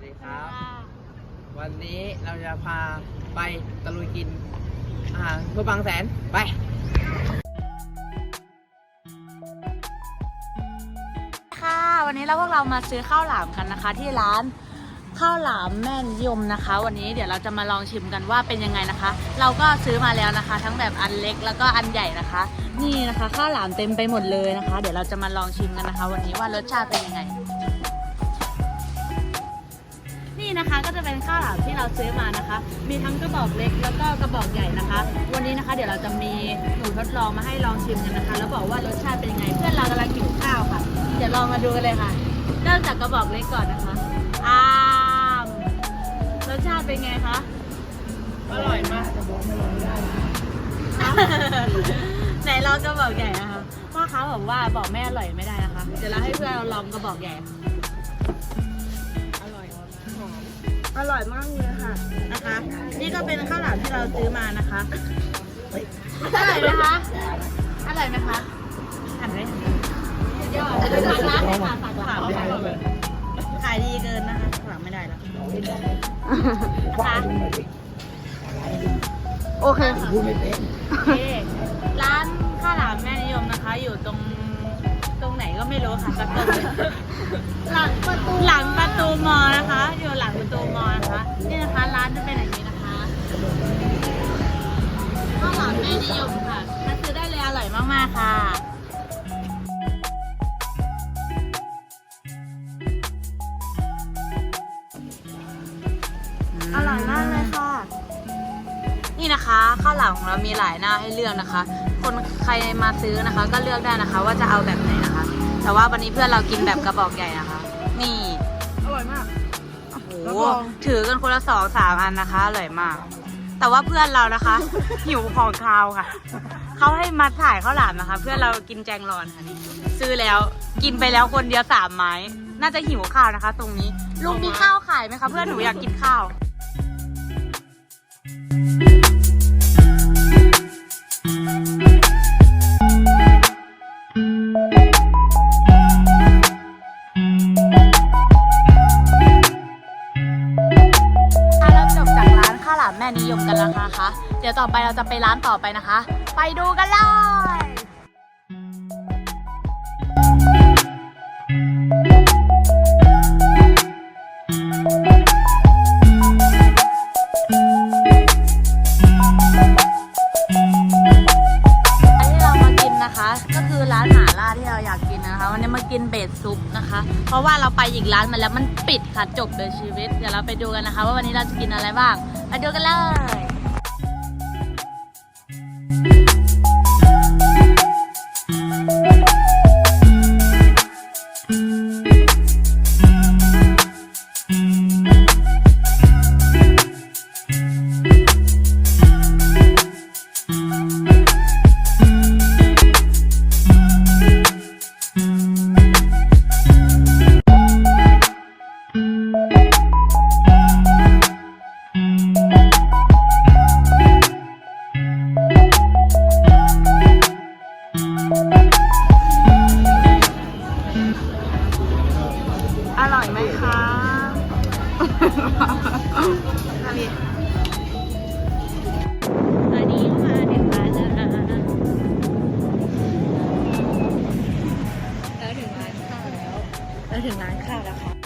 วัสดีครับ วันนี้เราจะพาไปตะลุยกินอาหารทั่บางแสนไปค่ะ วันนี้เราพวกเรามาซื้อข้าวหลามกันนะคะ ที่ร้านข้าวหลามแม่นิยมนะคะ วันนี้เดี๋ยวเราจะมาลองชิมกันว่าเป็นยังไงนะคะ เราก็ซื้อมาแล้วนะคะ ทั้งแบบอันเล็กแล้วก็อันใหญ่นะคะ นี่นะคะ ข้าวหลามเต็มไปหมดเลยนะคะ เดี๋ยวเราจะมาลองชิมกันนะคะ วันนี้ว่ารสชาติเป็นยังไง นี่นะคะก็จะเป็นข้าวหลามที่เราซื้อมานะคะ มีทั้งกระบอกเล็กแล้วก็กระบอกใหญ่นะคะ วันนี้นะคะเดี๋ยวเราจะมีหนูทดลองมาให้ลองชิมกันนะคะ แล้วบอกว่ารสชาติเป็นยังไง เพื่อนเรากำลังหิวข้าวค่ะ เดี๋ยวลองมาดูกันเลยค่ะเริ่มจากกระบอกเล็กก่อนนะคะอ้ามรสชาติเป็นไงคะ อร่อยมากไหนลองกระบอกใหญ่นะคะว่าเขาบอกว่าบอกไม่อร่อยไม่ได้นะคะ เดี๋ยวเราให้เพื่อนเราลองกระบอกใหญ่ ร่อยมากเลยค่ะนะคะ นี่ก็เป็นข้าวหลามที่เราซื้อมานะคะอร่อยไหมคะอร่อยไหมคะหันไหมยอดฝากร้านเลยค่ะฝากร้านขายดีเกินนะคะฝากไม่ได้แล้วนะคะโอเคค่ะโอเค ร้านข้าวหลามแม่นิยมนะคะ อยู่ตรง ตรงไหนก็ไม่รู้ค่ะสักตรงเลยหลังประตูหลังประตูมอนะคะ อยู่หลังประตูมอนะคะนี่นะคะร้านจะเป็นอย่างนี้นะคะข้าวหลามแม่นิยมค่ะมาซื้อได้เลยอร่อยมากๆค่ะอร่อยมากเลยค่ะ นี่นะคะข้าวหลามของเรามีหลายหน้าให้เลือกนะคะ คนใครมาซื้อนะคะ ก็เลือกได้นะคะ ว่าจะเอาแบบไหนนะคะ แต่ว่าวันนี้เพื่อนเรากินแบบกระบอกใหญ่นะคะ นี่อร่อยมาก โอ้โหรับรองถือกันคนละสองสามอันนะคะ อร่อยมาก แต่ว่าเพื่อนเรานะคะ หิวของคาวค่ะ เขาให้มาถ่ายข้าวหลามนะคะ เพื่อนเรากินแจงรอนค่ะนี่ซื้อแล้วกินไปแล้วคนเดียวสามไม้ น่าจะหิวข้าวนะคะ ตรงนี้ลุงมีข้าวขายไหมคะ เพื่อนหนูอยากกินข้าวามแม่นิยมกันแล้วนะคะ เดี๋ยวต่อไปเราจะไปร้านต่อไปนะคะ ไปดูกันเลย กินเบสซุปนะคะ เพราะว่าเราไปอีกร้านมาแล้วมันปิดค่ะจบเลยชีวิต เดี๋ยวเราไปดูกันนะคะ ว่าวันนี้เราจะกินอะไรบ้างไปดูกันเลย เราถึงร้านข้าวแล้วค่ะ